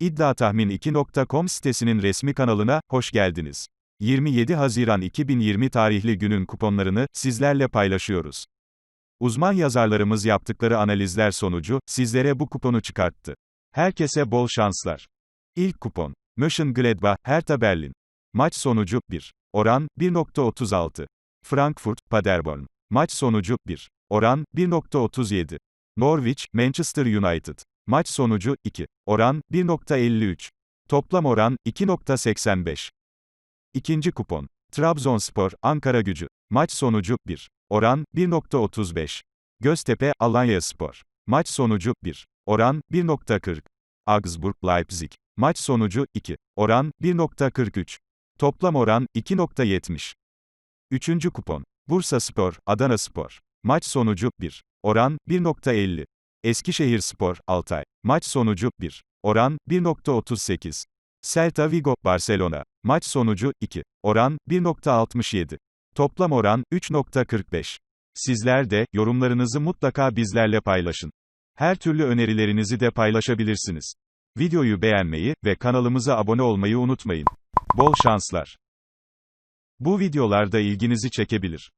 İddiatahmin2.com sitesinin resmi kanalına hoş geldiniz. 27 Haziran 2020 tarihli günün kuponlarını sizlerle paylaşıyoruz. Uzman yazarlarımız yaptıkları analizler sonucu sizlere bu kuponu çıkarttı. Herkese bol şanslar. İlk kupon. Mönchengladbach, Hertha Berlin. Maç sonucu 1. Oran 1.36. Frankfurt, Paderborn. Maç sonucu 1. Oran 1.37. Norwich, Manchester United. Maç sonucu 2. Oran 1.53. Toplam oran 2.85. İkinci kupon. Trabzonspor, Ankara Gücü. Maç sonucu 1. Oran 1.35. Göztepe, Alanyaspor. Maç sonucu 1. Oran 1.40. Augsburg, Leipzig. Maç sonucu 2. Oran 1.43. Toplam oran 2.70. Üçüncü kupon. Bursa Spor, Adana Spor. Maç sonucu 1. Oran 1.50. Eskişehir Spor, Altay. Maç sonucu 1. Oran 1.38. Celta Vigo, Barcelona. Maç sonucu 2. Oran 1.67. Toplam oran 3.45. Sizler de yorumlarınızı mutlaka bizlerle paylaşın. Her türlü önerilerinizi de paylaşabilirsiniz. Videoyu beğenmeyi ve kanalımıza abone olmayı unutmayın. Bol şanslar. Bu videolar da ilginizi çekebilir.